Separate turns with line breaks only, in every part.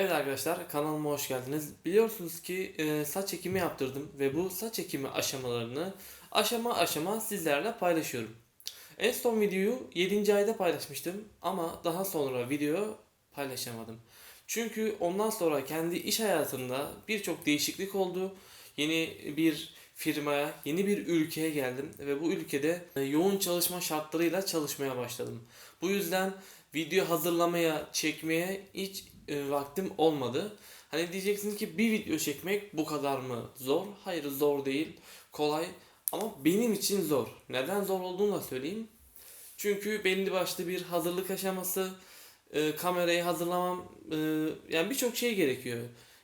Evet arkadaşlar kanalıma hoş geldiniz. Biliyorsunuz ki e, saç ekimi yaptırdım ve bu saç ekimi aşamalarını aşama aşama sizlerle paylaşıyorum. En son videoyu 7. ayda paylaşmıştım ama daha sonra video paylaşamadım. Çünkü ondan sonra kendi iş hayatımda birçok değişiklik oldu. Yeni bir firmaya, yeni bir ülkeye geldim ve bu ülkede e, yoğun çalışma şartlarıyla çalışmaya başladım. Bu yüzden video hazırlamaya, çekmeye hiç e, vaktim olmadı. Hani diyeceksiniz ki bir video çekmek bu kadar mı zor? Hayır zor değil, kolay ama benim için zor. Neden zor olduğunu da söyleyeyim. Çünkü belli başlı bir hazırlık aşaması, e, kamerayı hazırlamam, e, yani birçok şey gerekiyor.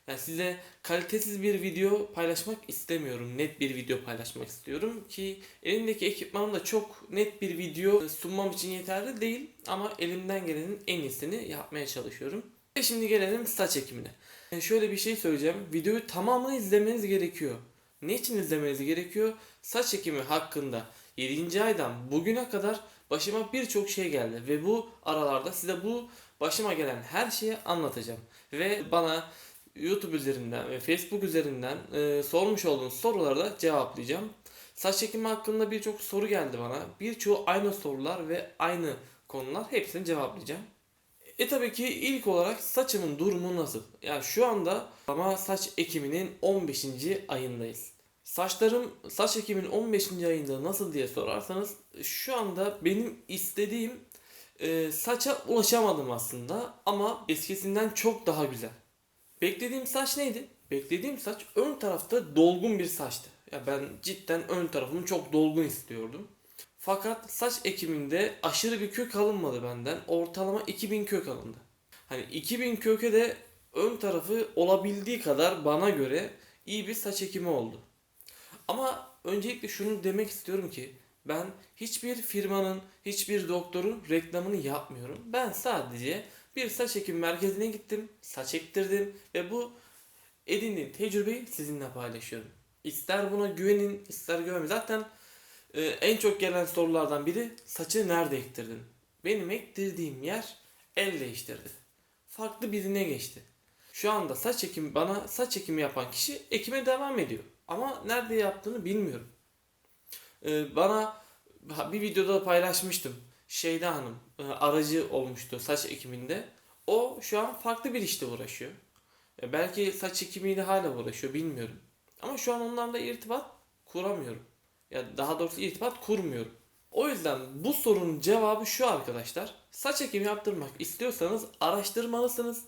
Yani size kalitesiz bir video paylaşmak istemiyorum. Net bir video paylaşmak istiyorum ki elimdeki ekipmanım da çok net bir video sunmam için yeterli değil ama elimden gelenin en iyisini yapmaya çalışıyorum. Ve şimdi gelelim saç ekimine. Yani şöyle bir şey söyleyeceğim. Videoyu tamamını izlemeniz gerekiyor. Ne için izlemeniz gerekiyor? Saç ekimi hakkında 7. aydan bugüne kadar başıma birçok şey geldi ve bu aralarda size bu başıma gelen her şeyi anlatacağım. Ve bana YouTube üzerinden ve Facebook üzerinden e, sormuş olduğunuz soruları da cevaplayacağım. Saç ekimi hakkında birçok soru geldi bana. Birçoğu aynı sorular ve aynı konular. Hepsini cevaplayacağım. E tabii ki ilk olarak saçımın durumu nasıl? Yani şu anda ama saç ekiminin 15. ayındayız. Saçlarım saç ekimin 15. ayında nasıl diye sorarsanız şu anda benim istediğim e, saça ulaşamadım aslında ama eskisinden çok daha güzel. Beklediğim saç neydi? Beklediğim saç ön tarafta dolgun bir saçtı. Ya ben cidden ön tarafımı çok dolgun istiyordum. Fakat saç ekiminde aşırı bir kök alınmadı benden. Ortalama 2000 kök alındı. Hani 2000 köke de ön tarafı olabildiği kadar bana göre iyi bir saç ekimi oldu. Ama öncelikle şunu demek istiyorum ki ben hiçbir firmanın, hiçbir doktorun reklamını yapmıyorum. Ben sadece bir saç ekim merkezine gittim, saç ektirdim ve bu edindiğim tecrübeyi sizinle paylaşıyorum. İster buna güvenin, ister güvenmeyin. Zaten e, en çok gelen sorulardan biri saçı nerede ektirdin? Benim ektirdiğim yer el değiştirdi. Farklı birine geçti. Şu anda saç ekimi bana saç ekimi yapan kişi ekime devam ediyor. Ama nerede yaptığını bilmiyorum. E, bana bir videoda da paylaşmıştım. Şeyda Hanım aracı olmuştu saç ekiminde. O şu an farklı bir işte uğraşıyor. E, belki saç ekimiyle hala uğraşıyor bilmiyorum. Ama şu an onlarla irtibat kuramıyorum. Ya daha doğrusu irtibat kurmuyorum. O yüzden bu sorunun cevabı şu arkadaşlar. Saç ekimi yaptırmak istiyorsanız araştırmalısınız.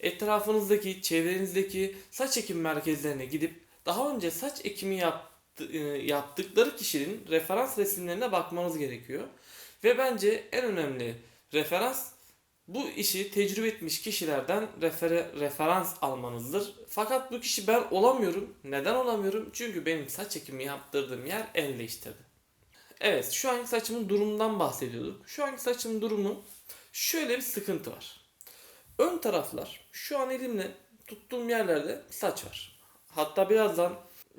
Etrafınızdaki, çevrenizdeki saç ekim merkezlerine gidip daha önce saç ekimi yaptı, e, yaptıkları kişinin referans resimlerine bakmanız gerekiyor. Ve bence en önemli referans bu işi tecrübe etmiş kişilerden refere, referans almanızdır. Fakat bu kişi ben olamıyorum. Neden olamıyorum? Çünkü benim saç ekimi yaptırdığım yer el değiştirdi. Evet şu anki saçımın durumundan bahsediyorduk. Şu anki saçımın durumu şöyle bir sıkıntı var. Ön taraflar şu an elimle tuttuğum yerlerde saç var. Hatta birazdan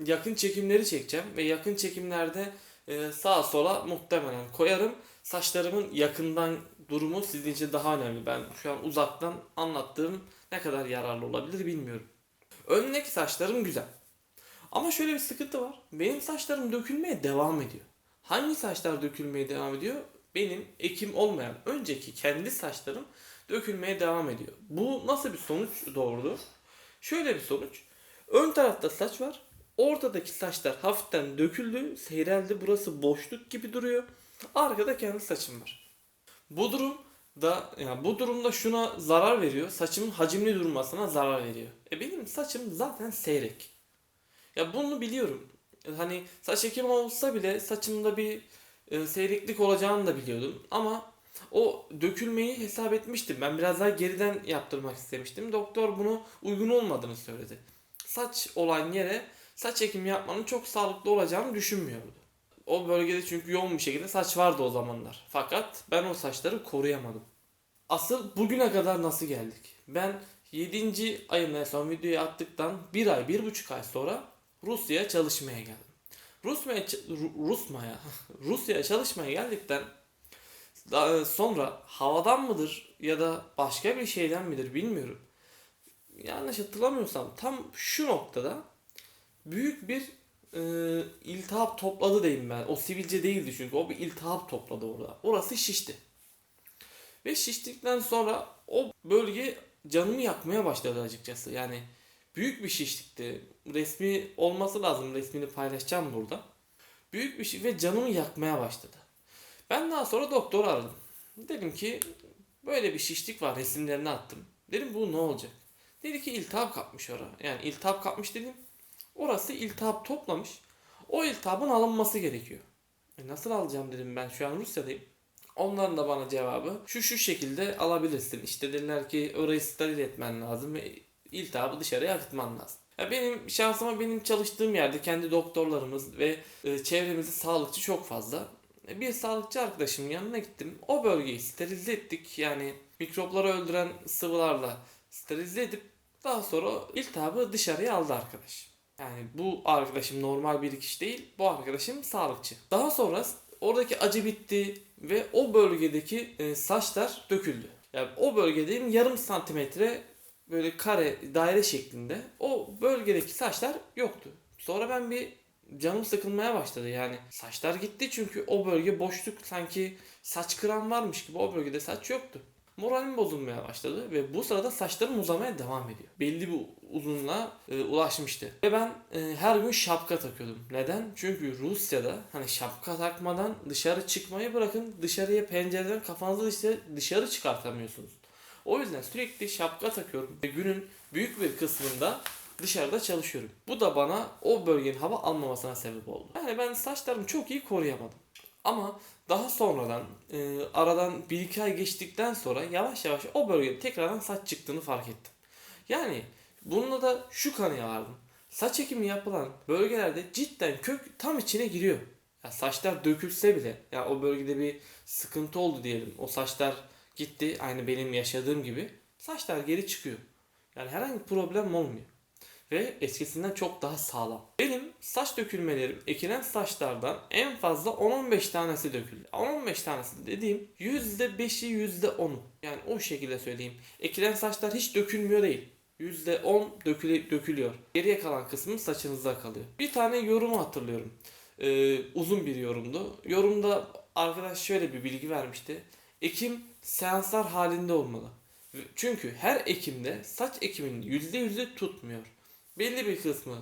yakın çekimleri çekeceğim ve yakın çekimlerde e, sağa sola muhtemelen koyarım. Saçlarımın yakından durumu sizin için daha önemli. Ben şu an uzaktan anlattığım ne kadar yararlı olabilir bilmiyorum. Öndeki saçlarım güzel. Ama şöyle bir sıkıntı var. Benim saçlarım dökülmeye devam ediyor. Hangi saçlar dökülmeye devam ediyor? Benim ekim olmayan önceki kendi saçlarım dökülmeye devam ediyor. Bu nasıl bir sonuç doğurdu? Şöyle bir sonuç. Ön tarafta saç var. Ortadaki saçlar hafiften döküldü, seyreldi. Burası boşluk gibi duruyor. Arkada kendi saçım var. Bu durum da yani bu durumda şuna zarar veriyor. Saçımın hacimli durmasına zarar veriyor. E benim saçım zaten seyrek. Ya bunu biliyorum. Hani saç ekimi olsa bile saçımda bir e, seyreklik olacağını da biliyordum. Ama o dökülmeyi hesap etmiştim. Ben biraz daha geriden yaptırmak istemiştim. Doktor bunu uygun olmadığını söyledi. Saç olan yere saç ekimi yapmanın çok sağlıklı olacağını düşünmüyordu. O bölgede çünkü yoğun bir şekilde saç vardı o zamanlar. Fakat ben o saçları koruyamadım. Asıl bugüne kadar nasıl geldik? Ben 7. ayımda son videoyu attıktan 1 ay, 1,5 ay sonra Rusya'ya çalışmaya geldim. Rusya'ya Rusmaya Rusya'ya çalışmaya geldikten daha sonra havadan mıdır ya da başka bir şeyden midir bilmiyorum. yanlış hatırlamıyorsam tam şu noktada büyük bir e, iltihap topladı diyeyim ben. O sivilce değildi çünkü o bir iltihap topladı orada. Orası şişti. Ve şiştikten sonra o bölge canımı yakmaya başladı açıkçası. Yani büyük bir şişlikti. Resmi olması lazım. Resmini paylaşacağım burada. Büyük bir şey ve canımı yakmaya başladı. Ben daha sonra doktor aradım. Dedim ki böyle bir şişlik var resimlerini attım. Dedim bu ne olacak? Dedi ki iltihap kapmış oraya. Yani iltihap kapmış dedim. Orası iltihap toplamış. O iltihabın alınması gerekiyor. E nasıl alacağım dedim ben şu an Rusya'dayım. Onların da bana cevabı şu şu şekilde alabilirsin. İşte dediler ki orayı steril etmen lazım ve iltihabı dışarıya akıtman lazım. Ya benim şansıma benim çalıştığım yerde kendi doktorlarımız ve e, çevremizde sağlıkçı çok fazla. E, Bir sağlıkçı arkadaşımın yanına gittim. O bölgeyi sterilize ettik. Yani mikropları öldüren sıvılarla sterilize edip daha sonra iltihabı dışarıya aldı arkadaş. Yani bu arkadaşım normal bir kişi değil. Bu arkadaşım sağlıkçı. Daha sonra oradaki acı bitti ve o bölgedeki e, saçlar döküldü. Yani o bölgedeyim yarım santimetre böyle kare daire şeklinde o bölgedeki saçlar yoktu. Sonra ben bir canım sıkılmaya başladı yani saçlar gitti çünkü o bölge boşluk sanki saç kıran varmış gibi o bölgede saç yoktu. Moralim bozulmaya başladı ve bu sırada saçlarım uzamaya devam ediyor. Belli bir uzunluğa e, ulaşmıştı. Ve ben e, her gün şapka takıyordum. Neden? Çünkü Rusya'da hani şapka takmadan dışarı çıkmayı bırakın dışarıya pencereden kafanızı dışarı, dışarı çıkartamıyorsunuz. O yüzden sürekli şapka takıyorum ve günün büyük bir kısmında dışarıda çalışıyorum. Bu da bana o bölgenin hava almamasına sebep oldu. Yani ben saçlarımı çok iyi koruyamadım. Ama daha sonradan e, aradan bir iki ay geçtikten sonra yavaş yavaş o bölgede tekrardan saç çıktığını fark ettim. Yani bununla da şu kanıya vardım. Saç ekimi yapılan bölgelerde cidden kök tam içine giriyor. Ya saçlar dökülse bile ya o bölgede bir sıkıntı oldu diyelim. O saçlar gitti aynı benim yaşadığım gibi. Saçlar geri çıkıyor. Yani herhangi bir problem olmuyor. Ve eskisinden çok daha sağlam. Benim saç dökülmelerim ekilen saçlardan en fazla 10-15 tanesi döküldü. 10-15 tanesi dediğim %5'i %10'u. Yani o şekilde söyleyeyim. Ekilen saçlar hiç dökülmüyor değil. %10 dökülü, dökülüyor. Geriye kalan kısmı saçınızda kalıyor. Bir tane yorumu hatırlıyorum. Ee, uzun bir yorumdu. Yorumda arkadaş şöyle bir bilgi vermişti. Ekim seanslar halinde olmalı. Çünkü her ekimde saç ekiminin %100'ü tutmuyor. Belli bir kısmı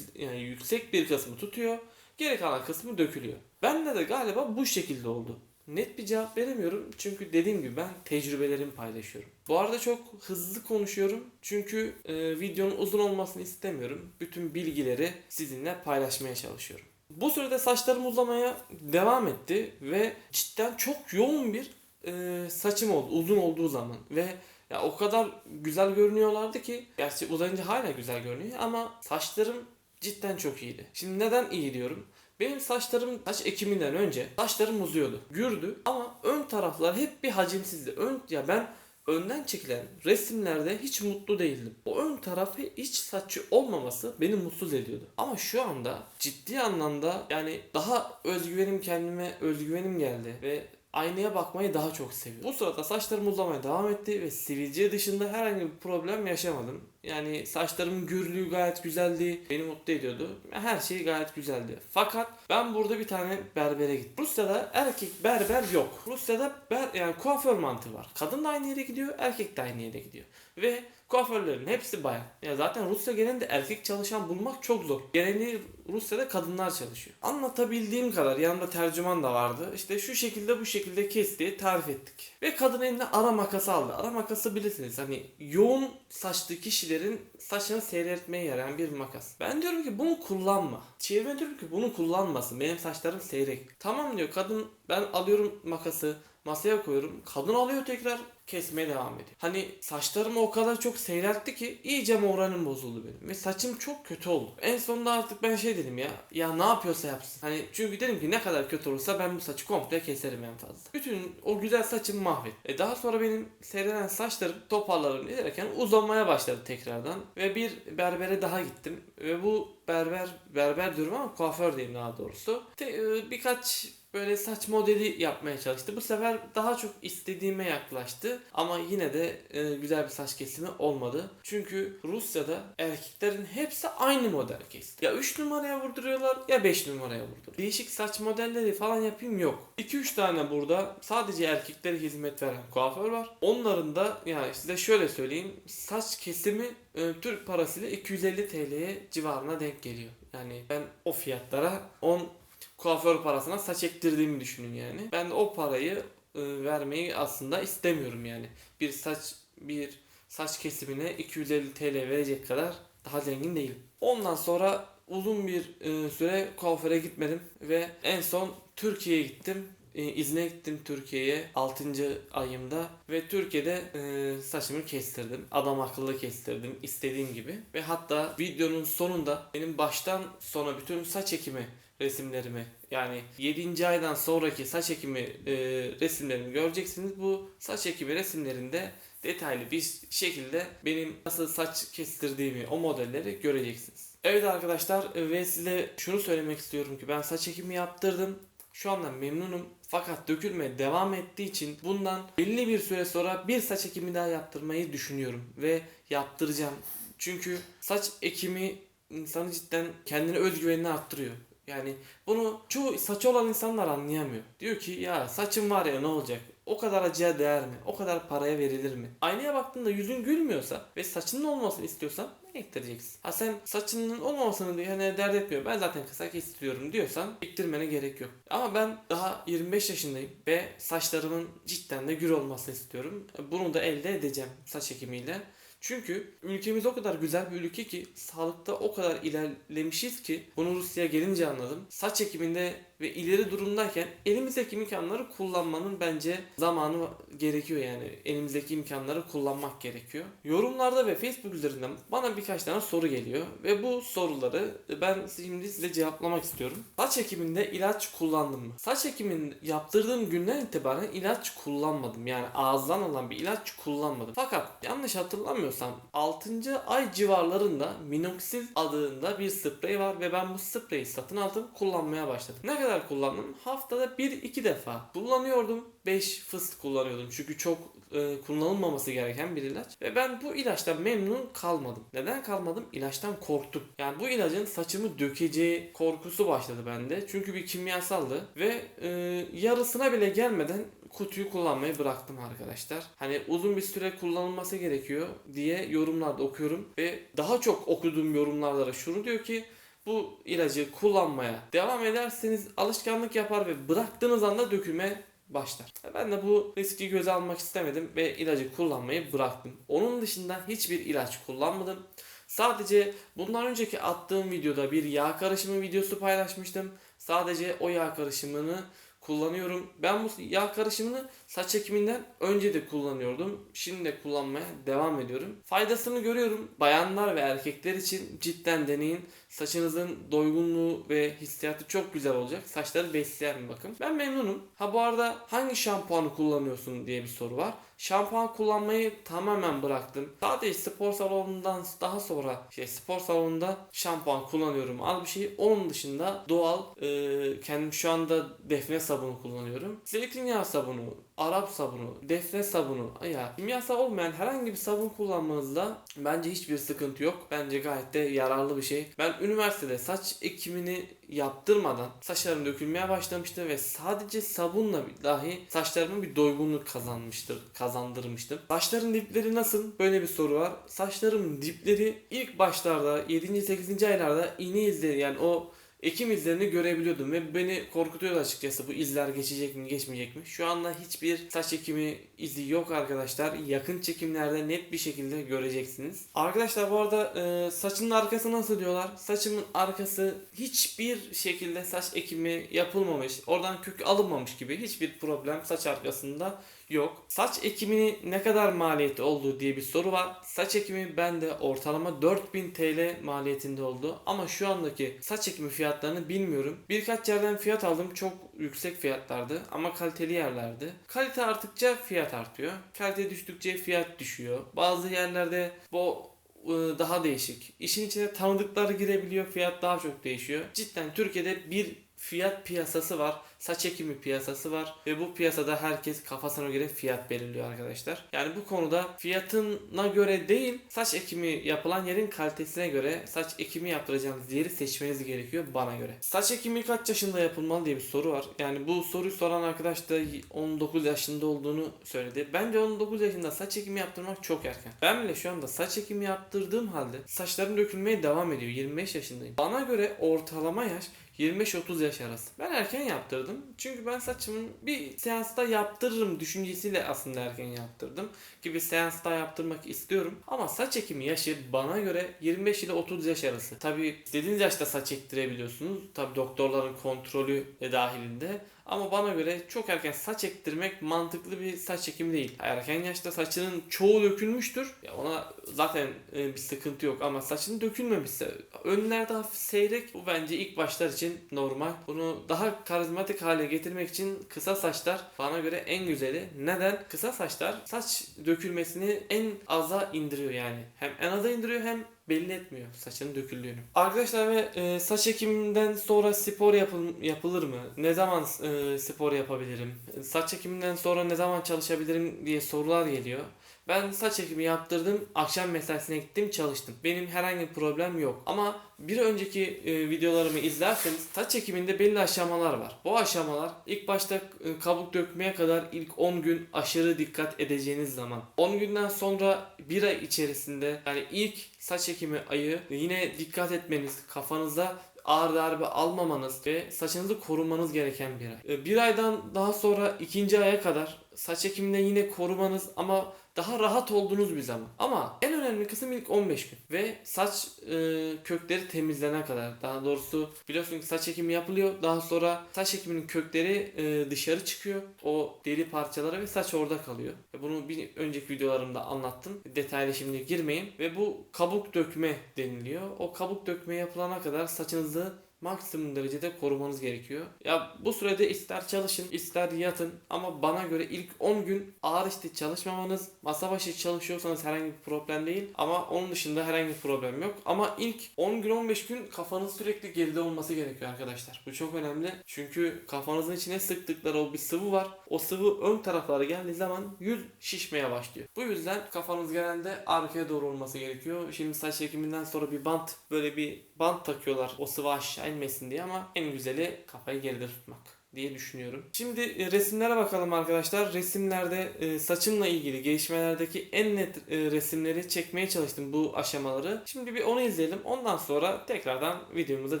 yani yüksek bir kısmı tutuyor. Geri kalan kısmı dökülüyor. Bende de galiba bu şekilde oldu. Net bir cevap veremiyorum çünkü dediğim gibi ben tecrübelerimi paylaşıyorum. Bu arada çok hızlı konuşuyorum çünkü e, videonun uzun olmasını istemiyorum. Bütün bilgileri sizinle paylaşmaya çalışıyorum. Bu sürede saçlarım uzamaya devam etti ve cidden çok yoğun bir e, saçım oldu uzun olduğu zaman ve ya o kadar güzel görünüyorlardı ki gerçi uzayınca hala güzel görünüyor ama saçlarım cidden çok iyiydi. Şimdi neden iyi diyorum? Benim saçlarım saç ekiminden önce saçlarım uzuyordu. Gürdü ama ön taraflar hep bir hacimsizdi. Ön ya ben önden çekilen resimlerde hiç mutlu değildim. O ön tarafı hiç saçı olmaması beni mutsuz ediyordu. Ama şu anda ciddi anlamda yani daha özgüvenim kendime özgüvenim geldi ve aynaya bakmayı daha çok seviyorum. Bu sırada saçlarım uzamaya devam etti ve sivilce dışında herhangi bir problem yaşamadım. Yani saçlarımın gürlüğü gayet güzeldi. Beni mutlu ediyordu. Her şey gayet güzeldi. Fakat ben burada bir tane berbere gittim. Rusya'da erkek berber yok. Rusya'da ber, yani kuaför mantığı var. Kadın da aynı yere gidiyor, erkek de aynı yere gidiyor. Ve kuaförlerin hepsi bayan. Ya zaten Rusya genelinde erkek çalışan bulmak çok zor. Geneli Rusya'da kadınlar çalışıyor. Anlatabildiğim kadar yanında tercüman da vardı. İşte şu şekilde bu şekilde kes tarif ettik. Ve kadın eline ara makası aldı. Ara makası bilirsiniz hani yoğun saçlı kişilerin saçını seyretmeye yarayan bir makas. Ben diyorum ki bunu kullanma. Çevreme diyorum ki bunu kullanmasın. Benim saçlarım seyrek. Tamam diyor kadın ben alıyorum makası masaya koyuyorum. Kadın alıyor tekrar kesmeye devam ediyor. Hani saçlarımı o kadar çok seyreltti ki iyice moralim bozuldu benim. Ve saçım çok kötü oldu. En sonunda artık ben şey dedim ya. Ya ne yapıyorsa yapsın. Hani çünkü dedim ki ne kadar kötü olursa ben bu saçı komple keserim en fazla. Bütün o güzel saçımı mahvet. E daha sonra benim seyrelen saçlarım toparlarım ederken uzamaya başladı tekrardan. Ve bir berbere daha gittim. Ve bu berber berber diyorum ama kuaför diyeyim daha doğrusu. Te- e, birkaç böyle saç modeli yapmaya çalıştı. Bu sefer daha çok istediğime yaklaştı ama yine de e, güzel bir saç kesimi olmadı. Çünkü Rusya'da erkeklerin hepsi aynı model kesti. Ya 3 numaraya vurduruyorlar ya 5 numaraya vurduruyorlar. Değişik saç modelleri falan yapayım yok. 2-3 tane burada sadece erkeklere hizmet veren kuaför var. Onların da yani size şöyle söyleyeyim saç kesimi e, Türk parasıyla 250 TL'ye civarına denk geliyor. Yani ben o fiyatlara 10 kuaför parasına saç ektirdiğimi düşünün yani. Ben de o parayı e, vermeyi aslında istemiyorum yani. Bir saç bir saç kesimine 250 TL verecek kadar daha zengin değilim. Ondan sonra uzun bir e, süre kuaföre gitmedim ve en son Türkiye'ye gittim. E, gittim Türkiye'ye 6. ayımda ve Türkiye'de e, saçımı kestirdim. Adam akıllı kestirdim istediğim gibi. Ve hatta videonun sonunda benim baştan sona bütün saç ekimi resimlerimi yani 7. aydan sonraki saç ekimi e, resimlerimi göreceksiniz. Bu saç ekimi resimlerinde detaylı bir şekilde benim nasıl saç kestirdiğimi o modelleri göreceksiniz. Evet arkadaşlar e, ve size şunu söylemek istiyorum ki ben saç ekimi yaptırdım. Şu anda memnunum. Fakat dökülme devam ettiği için bundan belli bir süre sonra bir saç ekimi daha yaptırmayı düşünüyorum ve yaptıracağım. Çünkü saç ekimi insanı cidden kendine özgüvenini arttırıyor. Yani bunu çoğu saçı olan insanlar anlayamıyor. Diyor ki ya saçım var ya ne olacak? O kadar acıya değer mi? O kadar paraya verilir mi? Aynaya baktığında yüzün gülmüyorsa ve saçının olmasını istiyorsan ne ektireceksin? Ha sen saçının olmamasını diye hani dert etmiyorum. Ben zaten kısa istiyorum diyorsan ektirmene gerek yok. Ama ben daha 25 yaşındayım ve saçlarımın cidden de gür olmasını istiyorum. Bunu da elde edeceğim saç ekimiyle. Çünkü ülkemiz o kadar güzel bir ülke ki sağlıkta o kadar ilerlemişiz ki bunu Rusya'ya gelince anladım. Saç ekiminde ve ileri durumdayken elimizdeki imkanları kullanmanın bence zamanı gerekiyor yani. Elimizdeki imkanları kullanmak gerekiyor. Yorumlarda ve Facebook üzerinden bana birkaç tane soru geliyor ve bu soruları ben şimdi size cevaplamak istiyorum. Saç ekiminde ilaç kullandım mı? Saç ekimini yaptırdığım günden itibaren ilaç kullanmadım. Yani ağızdan alınan bir ilaç kullanmadım. Fakat yanlış hatırlamıyorsam 6. ay civarlarında Minoxidil adında bir sprey var ve ben bu spreyi satın aldım kullanmaya başladım. Ne kadar kullandım? Haftada 1-2 defa kullanıyordum. 5 fıst kullanıyordum. Çünkü çok e, kullanılmaması gereken bir ilaç. Ve ben bu ilaçtan memnun kalmadım. Neden kalmadım? İlaçtan korktum. Yani bu ilacın saçımı dökeceği korkusu başladı bende. Çünkü bir kimyasaldı. Ve e, yarısına bile gelmeden kutuyu kullanmayı bıraktım arkadaşlar. Hani uzun bir süre kullanılması gerekiyor diye yorumlarda okuyorum. Ve daha çok okuduğum yorumlarda da şunu diyor ki bu ilacı kullanmaya devam ederseniz alışkanlık yapar ve bıraktığınız anda dökülme başlar. Ben de bu riski göze almak istemedim ve ilacı kullanmayı bıraktım. Onun dışında hiçbir ilaç kullanmadım. Sadece bundan önceki attığım videoda bir yağ karışımı videosu paylaşmıştım. Sadece o yağ karışımını kullanıyorum. Ben bu yağ karışımını saç ekiminden önce de kullanıyordum. Şimdi de kullanmaya devam ediyorum. Faydasını görüyorum. Bayanlar ve erkekler için cidden deneyin. Saçınızın doygunluğu ve hissiyatı çok güzel olacak. Saçları besleyen bir bakım. Ben memnunum. Ha bu arada hangi şampuanı kullanıyorsun diye bir soru var. Şampuan kullanmayı tamamen bıraktım. Sadece spor salonundan daha sonra şey spor salonunda şampuan kullanıyorum. Az bir şey. Onun dışında doğal e, kendim şu anda defne sabunu kullanıyorum. Zeytinyağı sabunu, Arap sabunu, defne sabunu ya kimyasal olmayan herhangi bir sabun kullanmanızda bence hiçbir sıkıntı yok. Bence gayet de yararlı bir şey. Ben üniversitede saç ekimini yaptırmadan saçlarım dökülmeye başlamıştı ve sadece sabunla dahi saçlarıma bir doygunluk kazanmıştır, kazandırmıştım. Saçların dipleri nasıl? Böyle bir soru var. Saçlarımın dipleri ilk başlarda 7. 8. aylarda iğne izleri yani o ekim izlerini görebiliyordum ve beni korkutuyordu açıkçası bu izler geçecek mi geçmeyecek mi. Şu anda hiçbir saç ekimi izi yok arkadaşlar. Yakın çekimlerde net bir şekilde göreceksiniz. Arkadaşlar bu arada e, saçın arkası nasıl diyorlar? Saçımın arkası hiçbir şekilde saç ekimi yapılmamış. Oradan kök alınmamış gibi hiçbir problem saç arkasında yok. Saç ekimini ne kadar maliyeti olduğu diye bir soru var. Saç ekimi bende ortalama 4000 TL maliyetinde oldu. Ama şu andaki saç ekimi fiyatlarını bilmiyorum. Birkaç yerden fiyat aldım. Çok yüksek fiyatlardı ama kaliteli yerlerdi. Kalite arttıkça fiyat artıyor. Kalite düştükçe fiyat düşüyor. Bazı yerlerde bu ıı, daha değişik. İşin içine tanıdıklar girebiliyor. Fiyat daha çok değişiyor. Cidden Türkiye'de bir fiyat piyasası var. Saç ekimi piyasası var ve bu piyasada herkes kafasına göre fiyat belirliyor arkadaşlar. Yani bu konuda fiyatına göre değil saç ekimi yapılan yerin kalitesine göre saç ekimi yaptıracağınız yeri seçmeniz gerekiyor bana göre. Saç ekimi kaç yaşında yapılmalı diye bir soru var. Yani bu soruyu soran arkadaş da 19 yaşında olduğunu söyledi. Bence 19 yaşında saç ekimi yaptırmak çok erken. Ben bile şu anda saç ekimi yaptırdığım halde saçlarım dökülmeye devam ediyor. 25 yaşındayım. Bana göre ortalama yaş 25-30 yaş arası. Ben erken yaptırdım. Çünkü ben saçımın bir seansta yaptırırım düşüncesiyle aslında erken yaptırdım. Ki bir seansta yaptırmak istiyorum. Ama saç ekimi yaşı bana göre 25 ile 30 yaş arası. Tabi istediğiniz yaşta saç ektirebiliyorsunuz. Tabi doktorların kontrolü de dahilinde. Ama bana göre çok erken saç ektirmek mantıklı bir saç ekimi değil. Erken yaşta saçının çoğu dökülmüştür. Ya ona zaten e, bir sıkıntı yok ama saçın dökülmemişse önlerde hafif seyrek bu bence ilk başlar için normal. Bunu daha karizmatik hale getirmek için kısa saçlar bana göre en güzeli. Neden? Kısa saçlar saç dökülmesini en aza indiriyor yani. Hem en aza indiriyor hem belli etmiyor saçın döküldüğünü. Arkadaşlar ve e, saç ekiminden sonra spor yapıl, yapılır mı? Ne zaman e, spor yapabilirim? Saç ekiminden sonra ne zaman çalışabilirim diye sorular geliyor. Ben saç ekimi yaptırdım, akşam mesaisine gittim, çalıştım. Benim herhangi bir problem yok. Ama bir önceki e, videolarımı izlerseniz saç ekiminde belli aşamalar var. Bu aşamalar ilk başta e, kabuk dökmeye kadar ilk 10 gün aşırı dikkat edeceğiniz zaman. 10 günden sonra bir ay içerisinde yani ilk saç ekimi ayı yine dikkat etmeniz, kafanıza ağır darbe almamanız ve saçınızı korumanız gereken bir ay. E, Bir aydan daha sonra ikinci aya kadar saç ekiminde yine korumanız ama daha rahat olduğunuz bir zaman. Ama en önemli kısım ilk 15 gün ve saç e, kökleri temizlene kadar. Daha doğrusu biliyorsun ki saç ekimi yapılıyor. Daha sonra saç ekiminin kökleri e, dışarı çıkıyor. O deri parçaları ve saç orada kalıyor. E, bunu bir önceki videolarımda anlattım. Detaylı şimdi girmeyin. Ve bu kabuk dökme deniliyor. O kabuk dökme yapılana kadar saçınızı maksimum derecede korumanız gerekiyor. Ya bu sürede ister çalışın ister yatın ama bana göre ilk 10 gün ağır işte çalışmamanız masa başı çalışıyorsanız herhangi bir problem değil ama onun dışında herhangi bir problem yok. Ama ilk 10 gün 15 gün kafanız sürekli geride olması gerekiyor arkadaşlar. Bu çok önemli. Çünkü kafanızın içine sıktıkları o bir sıvı var. O sıvı ön taraflara geldiği zaman yüz şişmeye başlıyor. Bu yüzden kafanız genelde arkaya doğru olması gerekiyor. Şimdi saç ekiminden sonra bir bant böyle bir bant takıyorlar o sıvı aşağı inmesin diye ama en güzeli kafayı geride tutmak diye düşünüyorum. Şimdi e, resimlere bakalım arkadaşlar. Resimlerde e, saçımla ilgili gelişmelerdeki en net e, resimleri çekmeye çalıştım bu aşamaları. Şimdi bir onu izleyelim. Ondan sonra tekrardan videomuza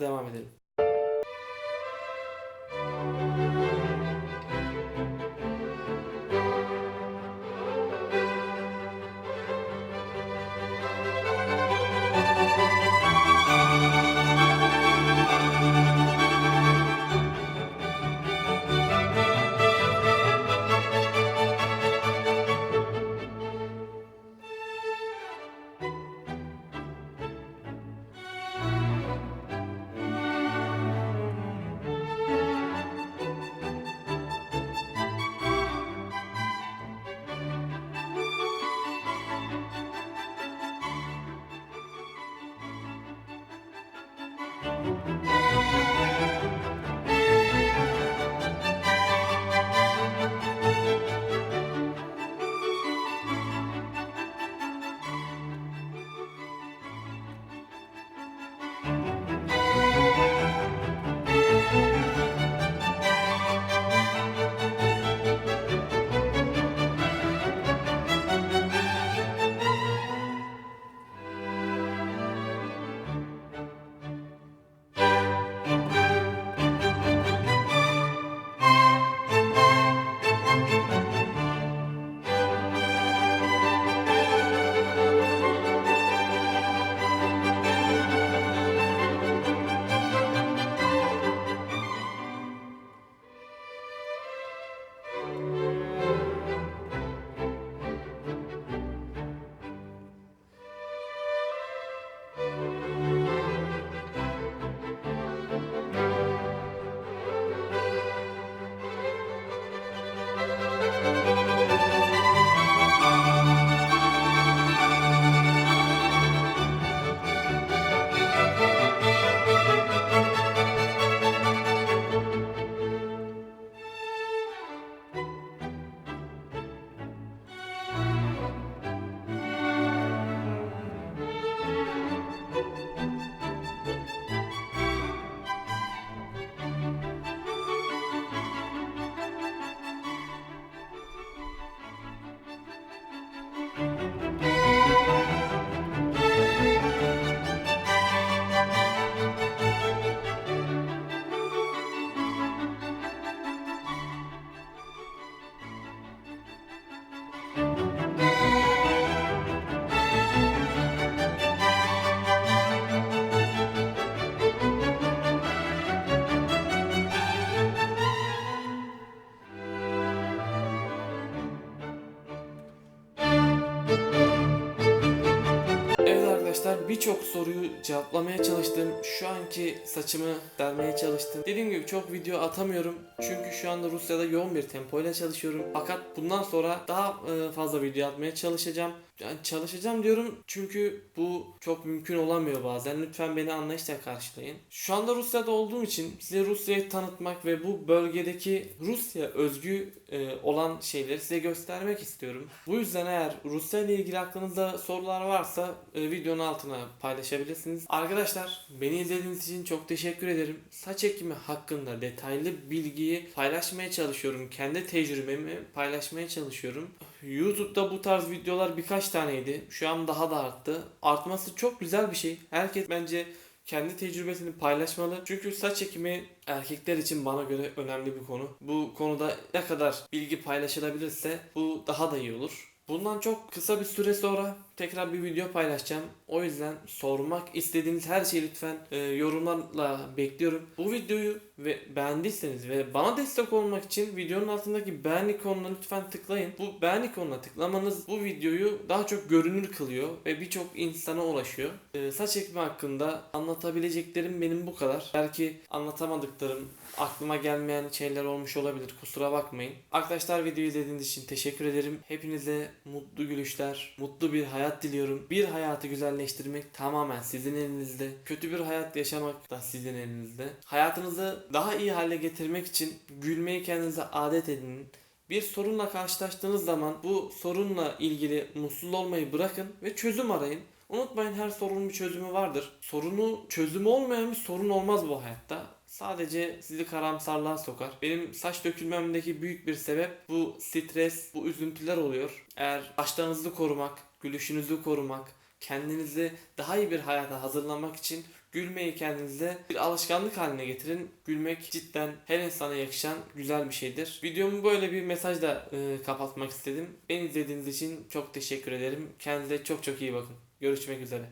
devam edelim. Birçok soruyu cevaplamaya çalıştım. Şu anki saçımı dermeye çalıştım. Dediğim gibi çok video atamıyorum. Çünkü şu anda Rusya'da yoğun bir tempoyla çalışıyorum. Fakat bundan sonra daha e, fazla video atmaya çalışacağım. Yani çalışacağım diyorum çünkü bu çok mümkün olamıyor bazen. Lütfen beni anlayışla karşılayın. Şu anda Rusya'da olduğum için size Rusya'yı tanıtmak ve bu bölgedeki Rusya özgü e, olan şeyleri size göstermek istiyorum. Bu yüzden eğer Rusya ile ilgili aklınızda sorular varsa e, videonun altına paylaşabilirsiniz. Arkadaşlar beni izlediğiniz için çok teşekkür ederim. Saç ekimi hakkında detaylı bilgiyi paylaşmaya çalışıyorum. Kendi tecrübemi paylaşmaya çalışıyorum. YouTube'da bu tarz videolar birkaç taneydi. Şu an daha da arttı. Artması çok güzel bir şey. Herkes bence kendi tecrübesini paylaşmalı. Çünkü saç ekimi erkekler için bana göre önemli bir konu. Bu konuda ne kadar bilgi paylaşılabilirse bu daha da iyi olur. Bundan çok kısa bir süre sonra tekrar bir video paylaşacağım. O yüzden sormak istediğiniz her şeyi lütfen e, yorumlarla bekliyorum. Bu videoyu ve beğendiyseniz ve bana destek olmak için videonun altındaki beğen ikonuna lütfen tıklayın. Bu beğen ikonuna tıklamanız bu videoyu daha çok görünür kılıyor ve birçok insana ulaşıyor. E, saç ekimi hakkında anlatabileceklerim benim bu kadar. Belki anlatamadıklarım, aklıma gelmeyen şeyler olmuş olabilir. Kusura bakmayın. Arkadaşlar videoyu izlediğiniz için teşekkür ederim. Hepinize mutlu gülüşler, mutlu bir hayat diliyorum. Bir hayatı güzelleştirmek tamamen sizin elinizde. Kötü bir hayat yaşamak da sizin elinizde. Hayatınızı daha iyi hale getirmek için gülmeyi kendinize adet edinin. Bir sorunla karşılaştığınız zaman bu sorunla ilgili mutsuz olmayı bırakın ve çözüm arayın. Unutmayın her sorunun bir çözümü vardır. Sorunu çözümü olmayan bir sorun olmaz bu hayatta. Sadece sizi karamsarlığa sokar. Benim saç dökülmemdeki büyük bir sebep bu stres, bu üzüntüler oluyor. Eğer saçlarınızı korumak, gülüşünüzü korumak, kendinizi daha iyi bir hayata hazırlamak için gülmeyi kendinize bir alışkanlık haline getirin. Gülmek cidden her insana yakışan güzel bir şeydir. Videomu böyle bir mesajla e, kapatmak istedim. Beni izlediğiniz için çok teşekkür ederim. Kendinize çok çok iyi bakın. Görüşmek üzere.